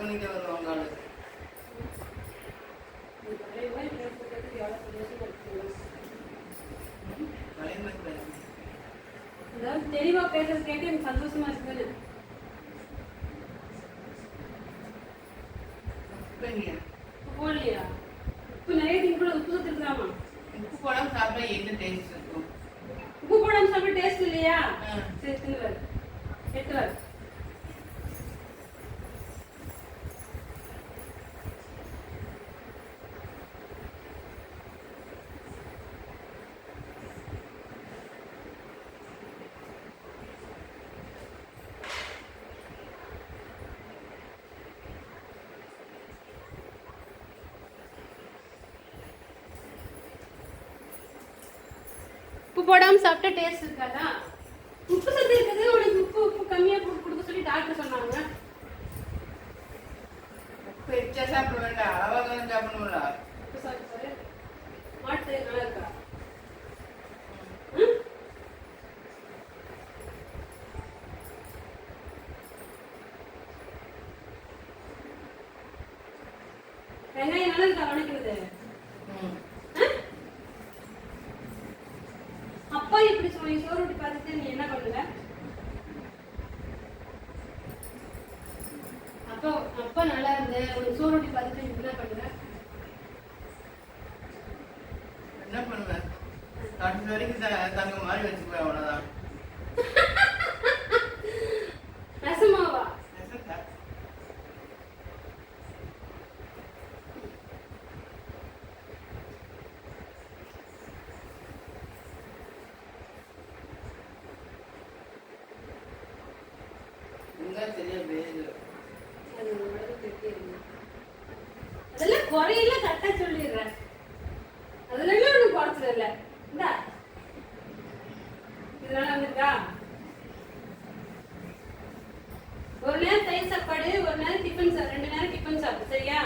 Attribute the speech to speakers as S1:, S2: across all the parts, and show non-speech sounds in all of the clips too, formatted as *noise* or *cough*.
S1: Cut வருவாங்க ஆளு
S2: தெளிவா பேசுறது கேட்டு எனக்கு சந்தோஷமா இருக்குது போடலையா? உப்பு நிறைய திங்குள்ள உப்பு சத்துருக்குதாமா
S1: உப்பு போடாம சாப்பிட்டா என்ன டேஸ்ட் இருக்கும்?
S2: உப்பு போடாம சாப்பிட டேஸ்ட் இல்லையா? சரி தின்னு எட்டு வரும் உப்பு போடாமல் சாப்பிட்டா டேஸ்ட் இருக்காதா? உப்பு சத்து இருக்கிறது உனக்கு உப்பு உப்பு கம்மியாக போட்டு கொடுக்க சொல்லி டாக்டர் சொன்னாங்க.
S1: பெருச்சா சாப்பிட வேண்டாம் அளவாக தான்
S2: உப்பு சாப்பிட்டு மாட்டு நல்லா இருக்கா? வெங்காயம் நல்லா இருக்கா? வணக்கிறது
S1: தங்க மாதிரி வச்சுக்குவேன் அவ்வளோதான்
S2: ரசமாவா *laughs* அதெல்லாம் குறையில கரெக்டா சொல்லிடுறேன். அதெல்லாம் ஒன்றும் குறைச்சல இல்லை இருக்கா ஒரு நேரம் தயிர் சாப்பாடு ஒரு நேரம் டிஃபன் சாப்பிடு ரெண்டு நேரம் டிஃபன் சாப்பிடு சரியா?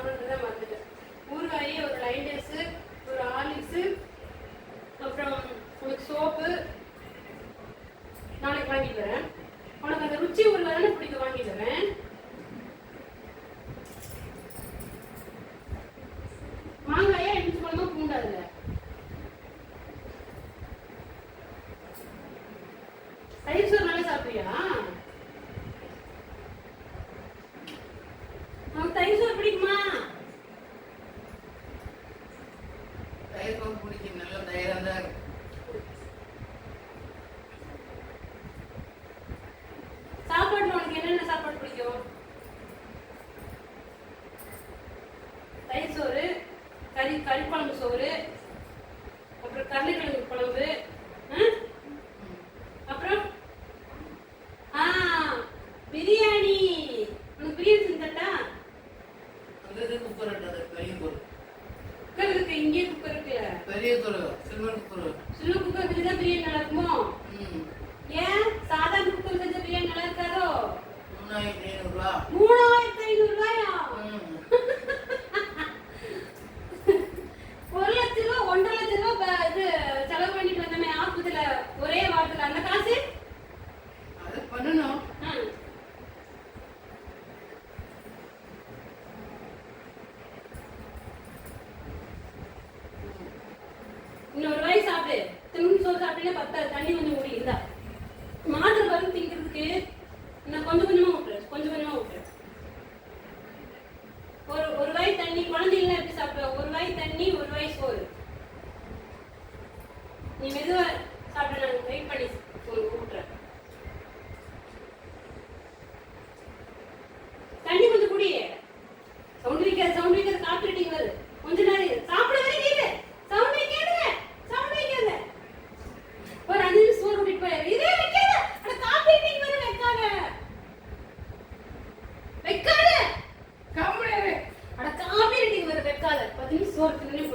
S1: I'm பத்தாது
S2: தண்ணி வந்து ஓடி இருந்தா மாத்திரை வந்து திங்கிறதுக்கு நான் கொஞ்சம் கொஞ்சமா
S1: സുഹൃത്തുക്കളിൽ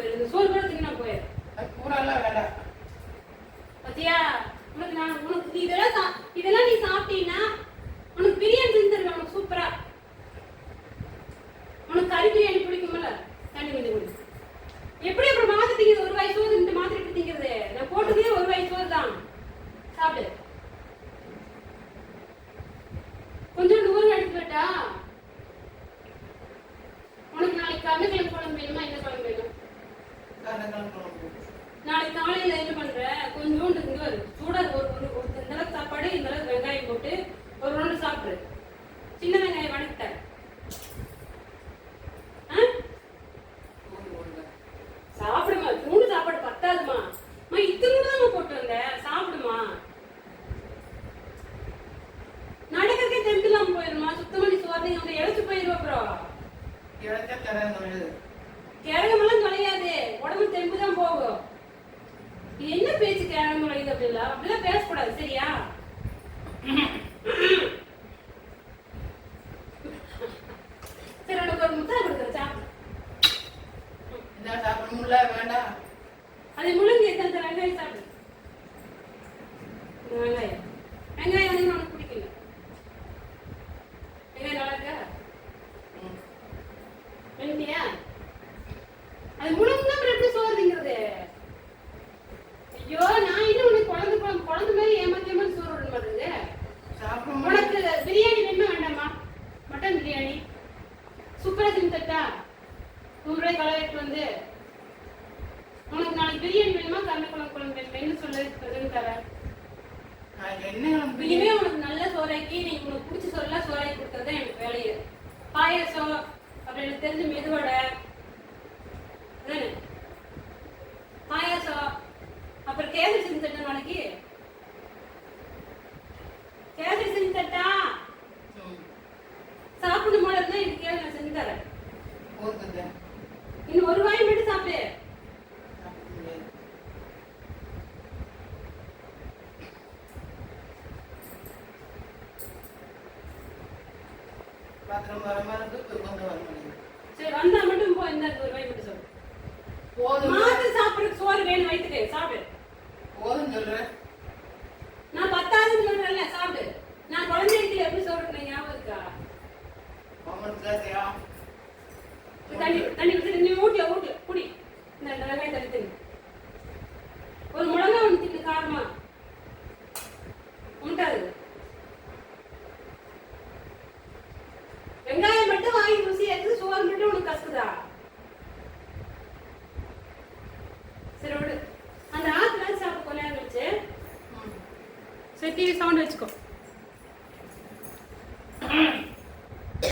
S1: தொலையாது
S2: கிழங்கமெல்லாம் தொலையாது. உடம்பு தெம்பு தான் போகும் என்ன பேச்சு கிழங்கு தொலையுது அப்படிலாம்? அப்படிலாம் பேசக்கூடாது சரியா? சரி உனக்கு ஒரு முத்தா கொடுக்குறேன்
S1: என்ன சாப்பிட முடியல வேண்டாம்
S2: அது முழுங்க எத்தனை வெங்காயம் சாப்பிடு. வெங்காயம். வெங்காயம் பாயசம் அப்புறம் எனக்கு தெரிஞ்சு மெதுவடை பாயாசம் அப்புறம் கேசரி செஞ்சு தட்டா நாளைக்கு கேசரி செஞ்சு தட்டா? சாப்பிடும் போல இருந்தா இது கேள்வி செஞ்சு தரேன். நீ வயித்துக்கு சாப்பிடு.
S1: போதும் சொல்றேன்
S2: நான் பத்தாவது சொல்றேன்ல சாப்பிடு. நான் குழந்தை இடத்துல எப்படி சொல்றேன் ஞாபகம் இருக்கா? தண்ணி தண்ணி நீ ஊட்டியா ஊட்டு குடி. இந்த வெங்காயம் தள்ளி ஒரு முழங்கா ஒன்று தின்னு காரமா?